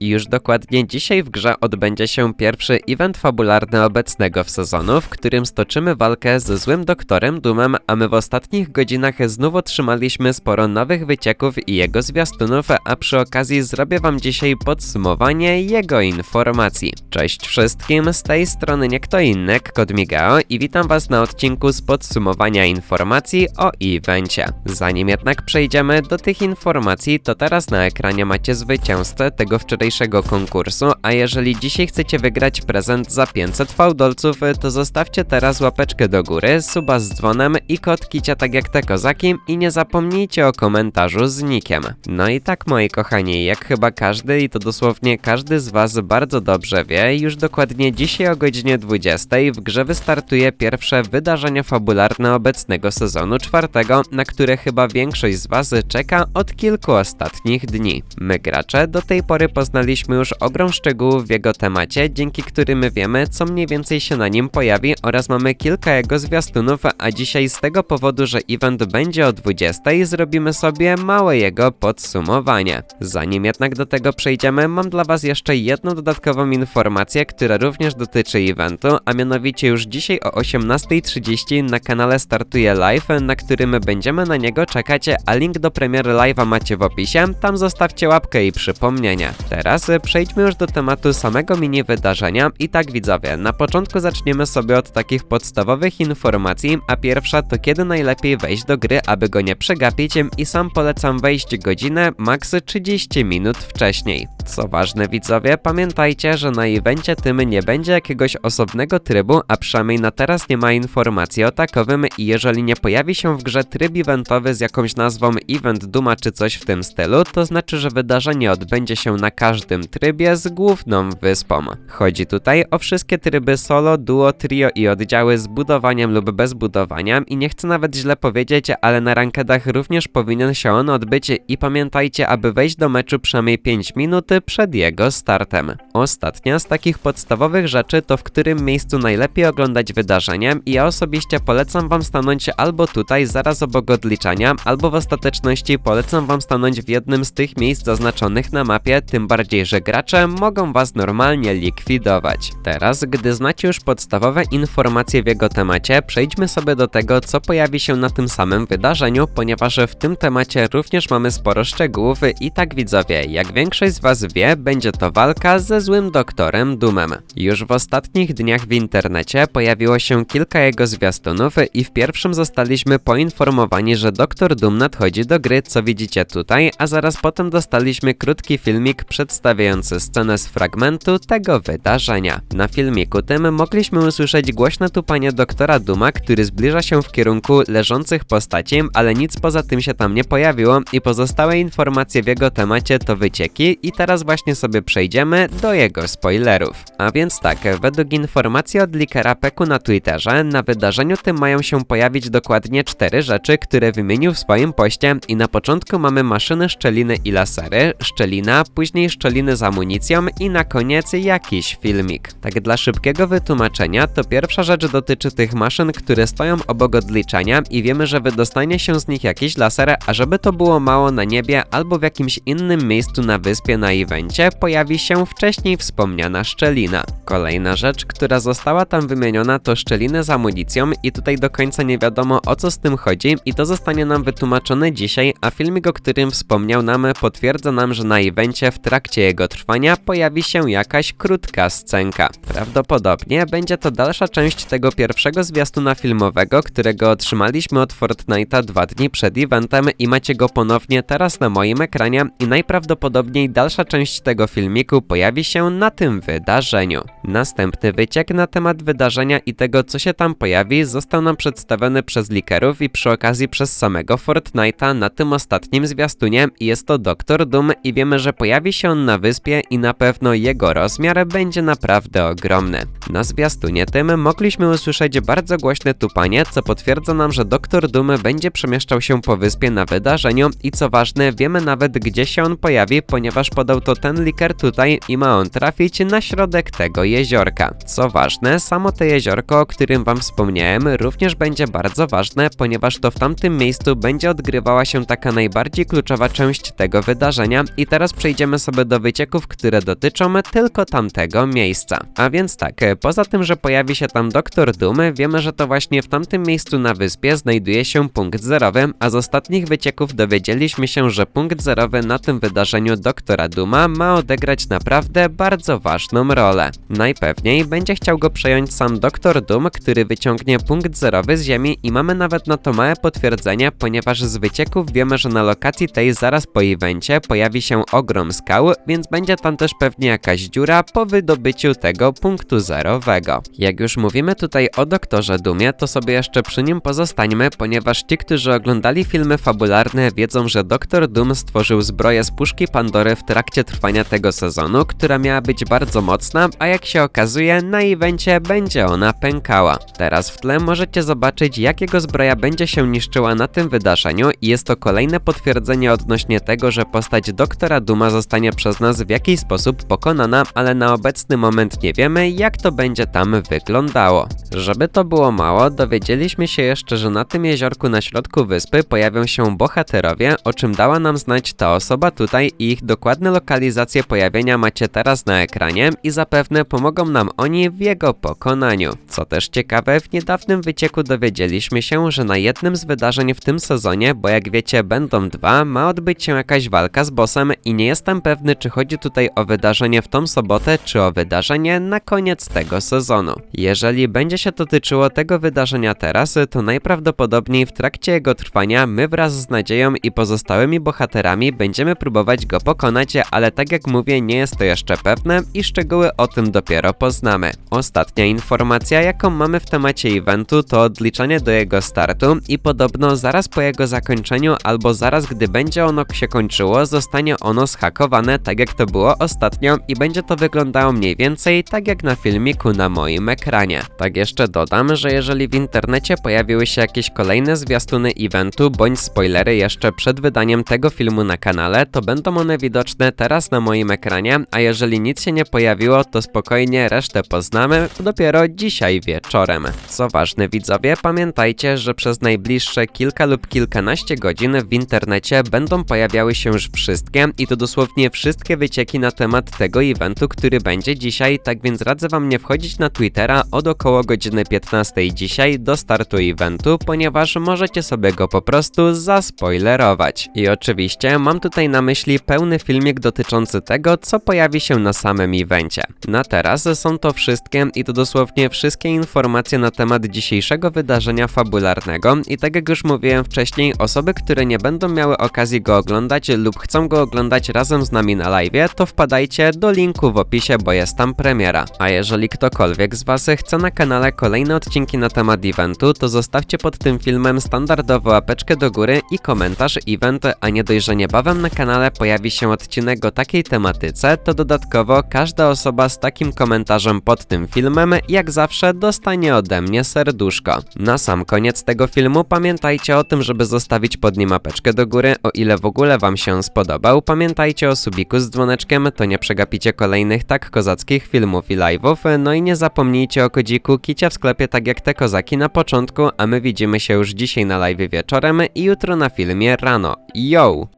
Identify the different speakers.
Speaker 1: I już dokładnie dzisiaj w grze odbędzie się pierwszy event fabularny obecnego w sezonu, w którym stoczymy walkę ze złym doktorem Doomem, a my w ostatnich godzinach znów otrzymaliśmy sporo nowych wycieków i jego zwiastunów, a przy okazji zrobię wam dzisiaj podsumowanie jego informacji. Cześć wszystkim, z tej strony nie kto inny, Kod Migao i witam was na odcinku z podsumowania informacji o evencie. Zanim jednak przejdziemy do tych informacji, to teraz na ekranie macie zwycięzcę tego wczorajszego konkursu, a jeżeli dzisiaj chcecie wygrać prezent za 500 fałdolców, to zostawcie teraz łapeczkę do góry, suba z dzwonem i kod kicia tak jak te kozaki i nie zapomnijcie o komentarzu z nikiem. No i tak moi kochani, jak chyba każdy i to dosłownie każdy z was bardzo dobrze wie, już dokładnie dzisiaj o godzinie 20 w grze wystartuje pierwsze wydarzenie fabularne obecnego sezonu czwartego, na które chyba większość z was czeka od kilku ostatnich dni. My gracze do tej pory poznaliśmy już ogrom szczegółów w jego temacie, dzięki którym wiemy, co mniej więcej się na nim pojawi oraz mamy kilka jego zwiastunów, a dzisiaj z tego powodu, że event będzie o 20, zrobimy sobie małe jego podsumowanie. Zanim jednak do tego przejdziemy, mam dla was jeszcze jedną dodatkową informację, która również dotyczy eventu, a mianowicie już dzisiaj o 18.30 na kanale startuje live, na którym będziemy na niego czekać, a link do premiery live'a macie w opisie, tam zostawcie łapkę i przypomnienia. Teraz e, przejdźmy już do tematu samego mini wydarzenia i tak widzowie, na początku zaczniemy sobie od takich podstawowych informacji, a pierwsza to kiedy najlepiej wejść do gry, aby go nie przegapić i sam polecam wejść godzinę, maks 30 minut wcześniej. Co ważne widzowie, pamiętajcie, że na evencie tym nie będzie jakiegoś osobnego trybu, a przynajmniej na teraz nie ma informacji o takowym i jeżeli nie pojawi się w grze tryb eventowy z jakąś nazwą Event Duma czy coś w tym stylu, to znaczy, że wydarzenie odbędzie się na każdym trybie z główną wyspą. Chodzi tutaj o wszystkie tryby solo, duo, trio i oddziały z budowaniem lub bez budowania i nie chcę nawet źle powiedzieć, ale na rankedach również powinien się on odbyć i pamiętajcie, aby wejść do meczu przynajmniej 5 minut przed jego startem. Ostatnia z takich podstawowych rzeczy to w którym miejscu najlepiej oglądać wydarzenie i ja osobiście polecam wam stanąć albo tutaj zaraz obok odliczania, albo w ostateczności polecam wam stanąć w jednym z tych miejsc zaznaczonych na mapie, tym bardziej, że gracze mogą was normalnie likwidować. Teraz, gdy znacie już podstawowe informacje w jego temacie, przejdźmy sobie do tego, co pojawi się na tym samym wydarzeniu, ponieważ w tym temacie również mamy sporo szczegółów i tak widzowie, jak większość z was wie, będzie to walka ze złym doktorem Doomem. Już w ostatnich dniach w internecie pojawiło się kilka jego zwiastunów i w pierwszym zostaliśmy poinformowani, że doktor Doom nadchodzi do gry, co widzicie tutaj, a zaraz potem dostaliśmy krótki filmik przedstawiający scenę z fragmentu tego wydarzenia. Na filmiku tym mogliśmy usłyszeć głośne tupanie doktora Duma, który zbliża się w kierunku leżących postaci, ale nic poza tym się tam nie pojawiło i pozostałe informacje w jego temacie to wycieki i teraz właśnie sobie przejdziemy do jego spoilerów. A więc tak, według informacji od leakera Peku na Twitterze, na wydarzeniu tym mają się pojawić dokładnie cztery rzeczy, które wymienił w swoim poście i na początku mamy maszyny, szczeliny i lasery, szczelina, później szczeliny z amunicją i na koniec jakiś filmik. Tak dla szybkiego wytłumaczenia, to pierwsza rzecz dotyczy tych maszyn, które stoją obok odliczania i wiemy, że wydostanie się z nich jakiś laser, a żeby to było mało na niebie albo w jakimś innym miejscu na wyspie na evencie, pojawi się wcześniej wspomniana szczelina. Kolejna rzecz, która została tam wymieniona to szczeliny z amunicją i tutaj do końca nie wiadomo o co z tym chodzi i to zostanie nam wytłumaczone dzisiaj, a filmik, o którym wspomniał nam potwierdza nam, że na evencie w trakcie jego trwania pojawi się jakaś krótka scenka. Prawdopodobnie będzie to dalsza część tego pierwszego zwiastuna filmowego, którego otrzymaliśmy od Fortnite'a dwa dni przed eventem i macie go ponownie teraz na moim ekranie i najprawdopodobniej dalsza część tego filmiku pojawi się na tym wydarzeniu. Następny wyciek na temat wydarzenia i tego co się tam pojawi został nam przedstawiony przez likerów i przy okazji przez samego Fortnite'a na tym ostatnim zwiastunie i jest to Doktor Doom i wiemy, że pojawi się on na wyspie i na pewno jego rozmiar będzie naprawdę ogromny. Na zwiastunie tym mogliśmy usłyszeć bardzo głośne tupanie, co potwierdza nam, że Doktor Doom będzie przemieszczał się po wyspie na wydarzeniu i co ważne, wiemy nawet gdzie się on pojawi, ponieważ podał to ten liker tutaj i ma on trafić na środek tego jeziorka. Co ważne, samo to jeziorko, o którym wam wspomniałem, również będzie bardzo ważne, ponieważ to w tamtym miejscu będzie odgrywała się taka najbardziej kluczowa część tego wydarzenia i teraz przejdziemy sobie do wycieków, które dotyczą tylko tamtego miejsca. A więc tak, e, poza tym, że pojawi się tam Doktor Doom, wiemy, że to właśnie w tamtym miejscu na wyspie znajduje się punkt zerowy, a z ostatnich wycieków dowiedzieliśmy się, że punkt zerowy na tym wydarzeniu Doktora Duma ma odegrać naprawdę bardzo ważną rolę. Najpewniej będzie chciał go przejąć sam Doktor Doom, który wyciągnie punkt zerowy z Ziemi i mamy nawet na to małe potwierdzenie, ponieważ z wycieków wiemy, że na lokacji tej zaraz po evencie pojawi się ogrom skał, więc będzie tam też pewnie jakaś dziura po wydobyciu tego punktu zerowego. Jak już mówimy tutaj o Doktorze Dumie, to sobie jeszcze przy nim pozostańmy, ponieważ ci, którzy oglądali filmy fabularne, wiedzą, że Doktor Doom stworzył zbroję z puszki Pandory w trakcie trwania tego sezonu, która miała być bardzo mocna, a jak się okazuje, na evencie będzie ona pękała. Teraz w tle możecie zobaczyć, jak jego zbroja będzie się niszczyła na tym wydarzeniu i jest to kolejne potwierdzenie odnośnie tego, że postać Doktora Duma zostanie przez nas w jakiś sposób pokonana, ale na obecny moment nie wiemy, jak to będzie tam wyglądało. Żeby to było mało, dowiedzieliśmy się jeszcze, że na tym jeziorku na środku wyspy pojawią się bohaterowie, o czym dała nam znać ta osoba tutaj i ich dokładne lokalizacje pojawienia macie teraz na ekranie i zapewne pomogą nam oni w jego pokonaniu. Co też ciekawe, w niedawnym wycieku dowiedzieliśmy się, że na jednym z wydarzeń w tym sezonie, bo jak wiecie będą dwa, ma odbyć się jakaś walka z bossem i nie jestem pewny, czy chodzi tutaj o wydarzenie w tą sobotę, czy o wydarzenie na koniec tego sezonu. Jeżeli będzie się to tyczyło tego wydarzenia teraz, to najprawdopodobniej w trakcie jego trwania my wraz z Nadzieją i pozostałymi bohaterami będziemy próbować go pokonać, ale tak jak mówię, nie jest to jeszcze pewne i szczegóły o tym dopiero poznamy. Ostatnia informacja, jaką mamy w temacie eventu, to odliczanie do jego startu i podobno zaraz po jego zakończeniu albo zaraz gdy będzie ono się kończyło, zostanie ono zhakowane tak jak to było ostatnio i będzie to wyglądało mniej więcej tak jak na filmiku na moim ekranie. Tak jeszcze dodam, że jeżeli w internecie pojawiły się jakieś kolejne zwiastuny eventu bądź spoilery jeszcze przed wydaniem tego filmu na kanale, to będą one widoczne teraz na moim ekranie, a jeżeli nic się nie pojawiło, to spokojnie resztę poznamy dopiero dzisiaj wieczorem. Co ważne widzowie, pamiętajcie, że przez najbliższe kilka lub kilkanaście godzin w internecie będą pojawiały się już wszystkie i to dosłownie wszystkie wycieki na temat tego eventu, który będzie dzisiaj, tak więc radzę wam nie wchodzić na Twittera od około godziny 15 dzisiaj do startu eventu, ponieważ możecie sobie go po prostu zaspoilerować. I oczywiście mam tutaj na myśli pełny filmik dotyczący tego, co pojawi się na samym evencie. Na teraz są to wszystkie i to dosłownie wszystkie informacje na temat dzisiejszego wydarzenia fabularnego i tak jak już mówiłem wcześniej, osoby, które nie będą miały okazji go oglądać lub chcą go oglądać razem z nami na live, to wpadajcie do linku w opisie, bo jest tam premiera. A jeżeli ktokolwiek z Was chce na kanale kolejne odcinki na temat eventu, to zostawcie pod tym filmem standardowo łapeczkę do góry i komentarz event, a nie dość, że niebawem na kanale pojawi się odcinek o takiej tematyce, to dodatkowo każda osoba z takim komentarzem pod tym filmem, jak zawsze dostanie ode mnie serduszko. Na sam koniec tego filmu pamiętajcie o tym, żeby zostawić pod nim łapeczkę do góry, o ile w ogóle Wam się spodobał. Pamiętajcie o subiku z dzwoneczkiem, to nie przegapicie kolejnych tak kozackich filmów i live'ów. No i nie zapomnijcie o kodziku kicia w sklepie tak jak te kozaki na początku, a my widzimy się już dzisiaj na live wieczorem i jutro na filmie rano. Yo!